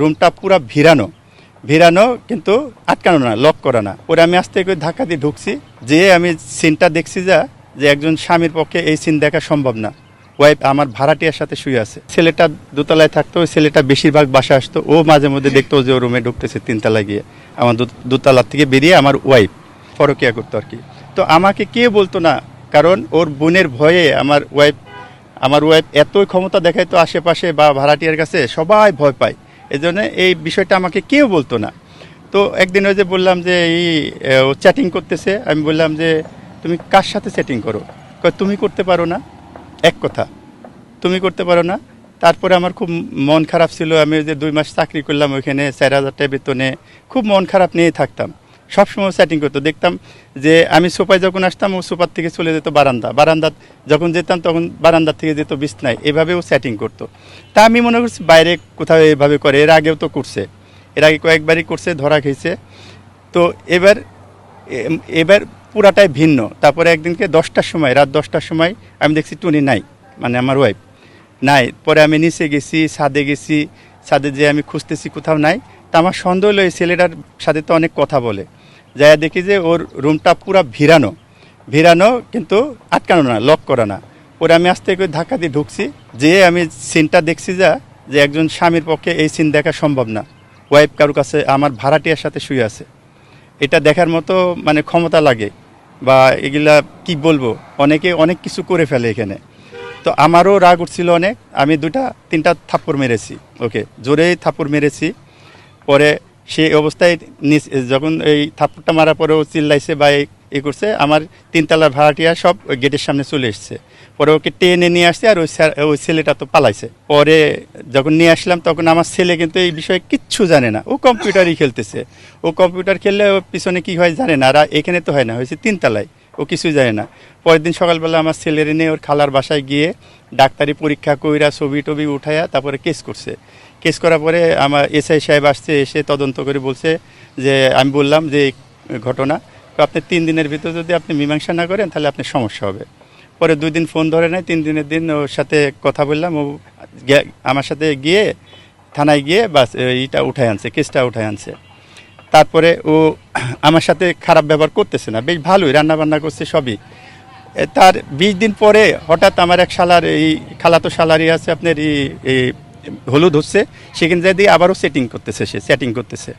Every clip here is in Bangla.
রুমটা পুরা ভিড়ানো। ভিড়ানো কিন্তু আটকানো না লক করা না। পরে আমি আস্তে করে ধাক্কা দিয়ে ঢুকছি যে আমি সিনটা দেখছি যা, যে একজন স্বামীর পক্ষে এই সিন দেখা সম্ভব না। ওয়াইফ আমার ভাড়াটিয়ার সাথে শুয়ে আছে। ছেলেটা দোতলায় থাকতো, ওই ছেলেটা বেশিরভাগ বাসা আসতো, ও মাঝে মধ্যে দেখতো যে ও রুমে ঢুকতেছে তিনতলায় গিয়ে। আমার দোতলার থেকে বেরিয়ে আমার ওয়াইফ ফরকিয়া করতো আর কি। তো আমাকে কে বলতো না, কারণ ওর বোনের ভয়ে আমার ওয়াইফ আমার ওয়াইফ এতই ক্ষমতা দেখায় তো আশেপাশে বা ভাড়াটিয়ার কাছে, সবাই ভয় পায়। এই জন্য এই বিষয়টা আমাকে কেউ বলতো না। তো একদিন ওই যে বললাম যে এই ও চ্যাটিং করতেছে, আমি বললাম যে, তুমি কার সাথে চ্যাটিং করো? তুমি করতে পারো না। এক কথা, তুমি করতে পারো না। তারপরে আমার খুব মন খারাপ ছিল, আমি যে দুই মাস চাকরি করলাম ওইখানে, চার হাজার টাকা বেতনে খুব মন খারাপ নিয়ে থাকতাম। সবসময় সেটিং করতো। দেখতাম যে আমি সোফায় যখন আসতাম, ও সোফার থেকে চলে যেত বারান্দা। বারান্দা যখন যেতাম তখন বারান্দার থেকে যেত বিছনায়। এভাবেও সেটিং করতো। তা আমি মনে করছি বাইরে কোথাও এভাবে করে। এর আগেও তো করছে। এর আগে কয়েকবারই করছে, ধরা খেয়েছে তো এবার এবার পুরাটাই ভিন্ন। তারপরে একদিনকে দশটার সময়, রাত দশটার সময় আমি দেখছি টুনি নাই মানে আমার ওয়াইফ নাই। পরে আমি নিচে গেছি, ছাদে গেছি। ছাদে যে আমি খুঁজতেছি কোথাও নাই। তা আমার সন্দেহ হলো এই ছেলেটার সাথে তো অনেক কথা বলে। যাই দেখি যে ওর রুমটা পুরা ভিড়ানো। ভিড়ানো কিন্তু আটকানো না লক করা না। পরে আমি আস্তে করে ধাক্কা দিয়ে ঢুকছি যে আমি সিনটা দেখছি যা, যে একজন স্বামীর পক্ষে এই সিন দেখা সম্ভব না। ওয়াইফ কারোর কাছে, আমার ভাড়াটিয়ার সাথে শুয়ে আছে। এটা দেখার মতো মানে ক্ষমতা লাগে, বা এগুলা কি বলব? অনেকে অনেক কিছু করে ফেলে এখানে। তো আমারও রাগ উঠছিল অনেক, আমি দুটা তিনটা থাপ্পড় মেরেছি, ওকে। জোরেই থাপ্পড় মেরেছি। পরে সেই অবস্থায় যখন এই থাপ্পড়টা মারার পরে ও চিল্লাইছে বা এই- করছে, আমার তিনতলার ভাড়াটিয়া সব গেটের সামনে চলে এসছে। পরে ওকে টেনে নিয়ে আসছে আর ওই ওই ছেলেটা তো পালাইছে। পরে যখন নিয়ে আসলাম, তখন আমার ছেলে কিন্তু এই বিষয়ে কিচ্ছু জানে না। ও কম্পিউটারই খেলতেছে। ও কম্পিউটার খেললে ও পিছনে কী হয় জানে না, আর এখানে তো হয় না, হয়েছে তিনতলায়। ও কিছুই জানে না। পরের দিন সকালবেলা আমার ছেলের নিয়ে ওর খালার বাসায় গিয়ে ডাক্তারি পরীক্ষা কইরা ছবি টবি উঠাইয়া তারপরে কেস করছে। কেস করার পরে আমার এসআই সাহেব আসছে, এসে তদন্ত করে বলছে যে, আমি বললাম যে ঘটনা, তো আপনি তিন দিনের ভিতর যদি আপনি মীমাংসা না করেন, তাহলে আপনার সমস্যা হবে। পরে দুই দিন ফোন ধরে নেয়, তিন দিনের দিন ওর সাথে কথা বললাম, ও আমার সাথে গিয়ে থানায় গিয়ে বাস, এইটা উঠায় আনছে, কেসটা উঠায় আনছে। তারপরে ও আমার সাথে খারাপ ব্যবহার করতেছে না। বেশ ভালোই রান্না বান্না করছে সবই। তার বিশ দিন পরে হঠাৎ আমার এক শালার এই খালাতো শালারই আছে, আপনার এই এই হলুদ হচ্ছে, সেখানে যাই দিয়ে আবারও সেটিং করতেছে সে সেটিং করতেছে।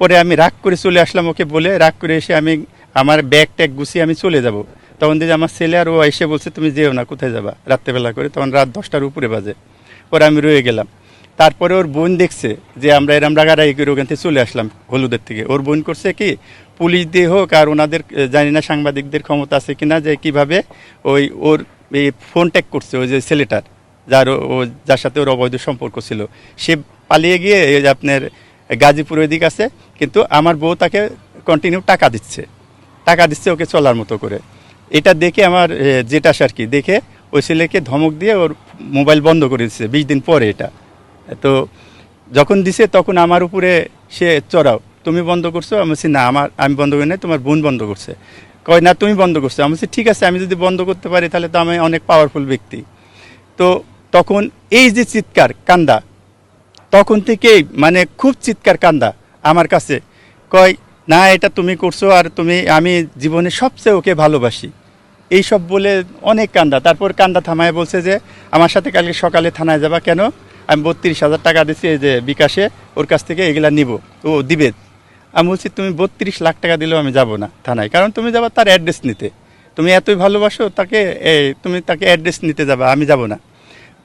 পরে আমি রাগ করে চলে আসলাম ওকে বলে, রাগ করে এসে আমি আমার ব্যাগ ট্যাগ গুছিয়ে আমি চলে যাব। তখন দেখি আমার ছেলে আর ও এসে বলছে, তুমি যেও না, কোথায় যাবা? রাত্রেবেলা করে, তখন রাত দশটার উপরে বাজে। পরে আমি রয়ে গেলাম। তারপরে ওর বোন দেখছে যে আমরা এরম রাগারাগি করে ওখান থেকে চলে আসলাম হলুদের থেকে। ওর বোন করছে কি, পুলিশ দিয়ে হোক আর ওনাদের জানি না সাংবাদিকদের ক্ষমতা আছে কিনা যে কীভাবে ওই ওর এই ফোন ট্যাগ করছে ওই যে ছেলেটার, যার ও- যার সাথে ওর অবৈধ সম্পর্ক ছিল। সে পালিয়ে গিয়ে আপনার গাজীপুর ওইদিক আছে, কিন্তু আমার বউ তাকে কন্টিনিউ টাকা দিচ্ছে। টাকা দিচ্ছে ওকে চলার মতো করে। এটা দেখে আমার যেটা আর কি, দেখে ওই ছেলেকে ধমক দিয়ে ওর মোবাইল বন্ধ করে দিচ্ছে, বিশ দিন পরে এটা। তো যখন দিছে তখন আমার উপরে সে, চড়াও, তুমি বন্ধ করছ? আমি বলছি, না, আমার, আমি বন্ধ করি না তোমার বোন বন্ধ করছে। কয়, না, তুমি বন্ধ করছ। আমি বলছি, ঠিক আছে, আমি যদি বন্ধ করতে পারি তাহলে তো আমি অনেক পাওয়ারফুল ব্যক্তি। তো তখন এই যে চিৎকার, কান্দা, তখন থেকেই মানে খুব চিৎকার, কান্দা আমার কাছে। কয়, না, এটা তুমি করছ আর তুমি, আমি জীবনে সবচেয়ে ওকে ভালোবাসি। এই সব বলে অনেক কান্দা। তারপর কান্দা থামায় বলছে যে, আমার সাথে কালকে সকালে থানায় যাবা কেন? আমি বত্রিশ হাজার টাকা দিচ্ছি এই যে বিকাশে, ওর কাছ থেকে এগুলা নিব। ও দিবে। আমি বলছি, তুমি বত্রিশ লাখ টাকা দিলেও আমি যাব না থানায়, কারণ তুমি যাবা তার অ্যাড্রেস নিতে। তুমি এতই ভালোবাসো, তাকে তুমি তাকে অ্যাড্রেস নিতে যাবা, আমি যাব না।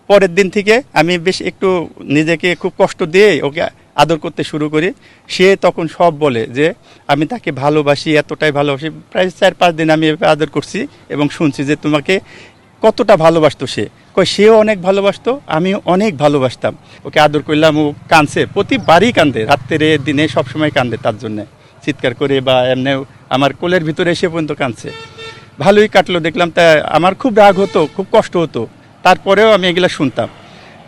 পরের দিন থেকে আমি বেশ একটু নিজেকে খুব কষ্ট দিয়ে ওকে আদর করতে শুরু করি। সে তখন সব বলে যে, আমি তাকে ভালোবাসি, এতটাই ভালোবাসি। প্রায় চার পাঁচ দিন আমি আদর করছি এবং শুনছি যে তোমাকে কতটা ভালোবাসতো সে? কই সেও অনেক ভালোবাসতো, আমিও অনেক ভালোবাসতাম। ওকে আদর করলাম, ও কাঁদছে, প্রতিবারই কান্দে রাত্রে, দিনে সবসময় কান্দে তার জন্যে। চিৎকার করে বা এমনি আমার কোলের ভিতরে এসে পর্যন্ত কাঁদছে। ভালোই কাটলো, দেখলাম তা আমার খুব রাগ হতো, খুব কষ্ট হতো। তারপরেও আমি এগুলো শুনতাম।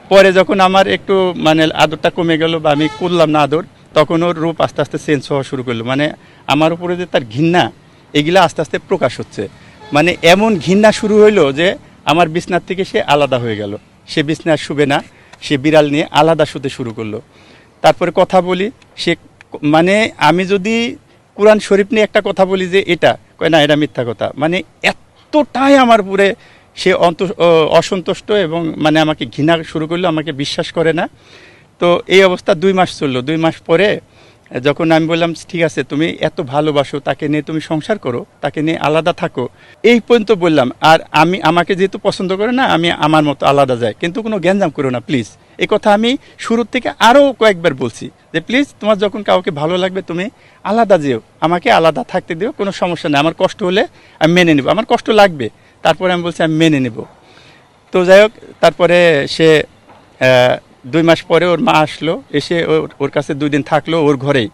পরে যখন আমার একটু মানে আদরটা কমে গেল বা আমি করলাম না আদর, তখন ওর রূপ আস্তে আস্তে চেঞ্জ হওয়া শুরু করল। মানে আমার উপরে যে তার ঘৃণা, এগুলা আস্তে আস্তে প্রকাশ হচ্ছে। মানে এমন ঘৃণা শুরু হইল যে আমার বিছনার থেকে সে আলাদা হয়ে গেল। সে বিছনায় শুবে না, সে বিড়াল নিয়ে আলাদা শুতে শুরু করল। তারপরে কথা বলি, সে মানে আমি যদি কোরআন শরীফ নিয়ে একটা কথা বলি যে এটা, কয় না, এটা মিথ্যা কথা। মানে এতটাই আমার পুরে সে অন্ত অসন্তুষ্ট এবং মানে আমাকে ঘৃণা শুরু করল, আমাকে বিশ্বাস করে না। তো এই অবস্থা দুই মাস চলল। দুই মাস পরে যখন আমি বললাম, ঠিক আছে, তুমি এত ভালোবাসো, তাকে নিয়ে তুমি সংসার করো, তাকে নিয়ে আলাদা থাকো। এই পর্যন্ত বললাম, আর আমি, আমাকে যেহেতু পছন্দ করে না, আমি আমার মতো আলাদা যাই। কিন্তু কোনো গ্যাঞ্জাম করো না প্লিজ এই কথা আমি শুরুর থেকে আরও কয়েকবার বলছি যে প্লিজ তোমার যখন কাউকে ভালো লাগবে, তুমি আলাদা যেও। আমাকে আলাদা থাকতে দিও, কোনো সমস্যা নেই। আমার কষ্ট হলে আমি মেনে নেব। আমার কষ্ট লাগবে। তারপরে আমি বলছি, আমি মেনে নেব। তো যাই হোক, তারপরে সে দুই মাস পরে ওর মা আসলো, এসে ওর ওর কাছে দুই দিন থাকল ওর ঘরেই।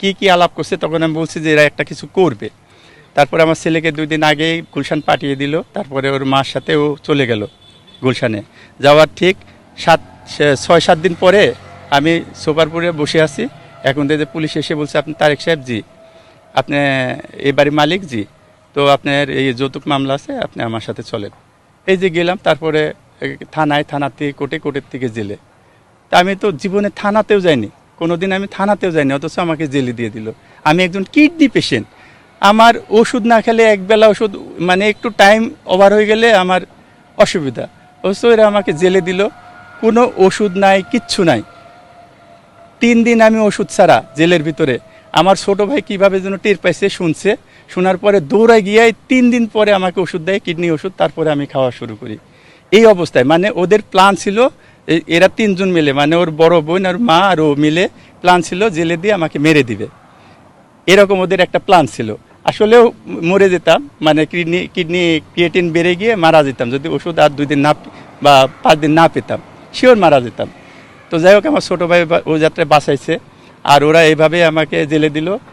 কি কি আলাপ করছে? তখন আমি বলছি যে এরা একটা কিছু করবে। তারপরে আমার ছেলেকে দুই দিন আগেই গুলশান পাঠিয়ে দিল। তারপরে ওর মার সাথে ও চলে গেল গুলশানে। যাওয়ার ঠিক সাত ছয়, সাত দিন পরে আমি সোপারপুরে বসে আছি। এখন দেখে পুলিশ এসে বলছে, আপনি তারেক সাহেব জি। আপনি এই বাড়ির মালিক জি। তো আপনার এই যৌতুক মামলা আছে, আপনি আমার সাথে চলেন। এই যে গেলাম, তারপরে থানায় থানা থেকে কোর্টে, কোর্টের থেকে জেলে। আমি তো জীবনে থানাতেও যাইনি। কোনোদিন আমি থানাতেও যাইনি, অথচ আমাকে জেলে দিয়ে দিল। আমি একজন কিডনি পেশেন্ট। আমার ওষুধ না খেলে একবেলা ওষুধ মানে একটু টাইম ওভার হয়ে গেলে আমার অসুবিধা। অথচ এরা আমাকে জেলে দিল। কোনো ওষুধ নাই, কিচ্ছু নাই। তিন দিন আমি ওষুধ ছাড়া জেলের ভিতরে। আমার ছোট ভাই কীভাবে যেন টের পাইছে, শুনছে। শোনার পরে দৌড়ায় গিয়ে তিন দিন পরে আমাকে ওষুধ দেয়, কিডনি ওষুধ, তারপরে আমি খাওয়া শুরু করি। এই অবস্থায় মানে ওদের প্ল্যান ছিল এরা তিনজন মিলে মানে ওর বড় বোন আর মা আর ও মিলে প্ল্যান ছিল জেলে দিয়ে আমাকে মেরে দিবে। এরকম ওদের একটা প্ল্যান ছিল। আসলেও মরে যেতাম মানে কিডনি কিডনি ক্রিয়েটিন বেড়ে গিয়ে মারা যেতাম। যদি ওষুধ আর দুই দিন না বা পাঁচ দিন না পেতাম শিওর মারা যেতাম। তো যাই হোক, আমার ছোটো ভাই ও যাত্রায় বাঁচাইছে। আর ওরা এইভাবে আমাকে জেলে দিল।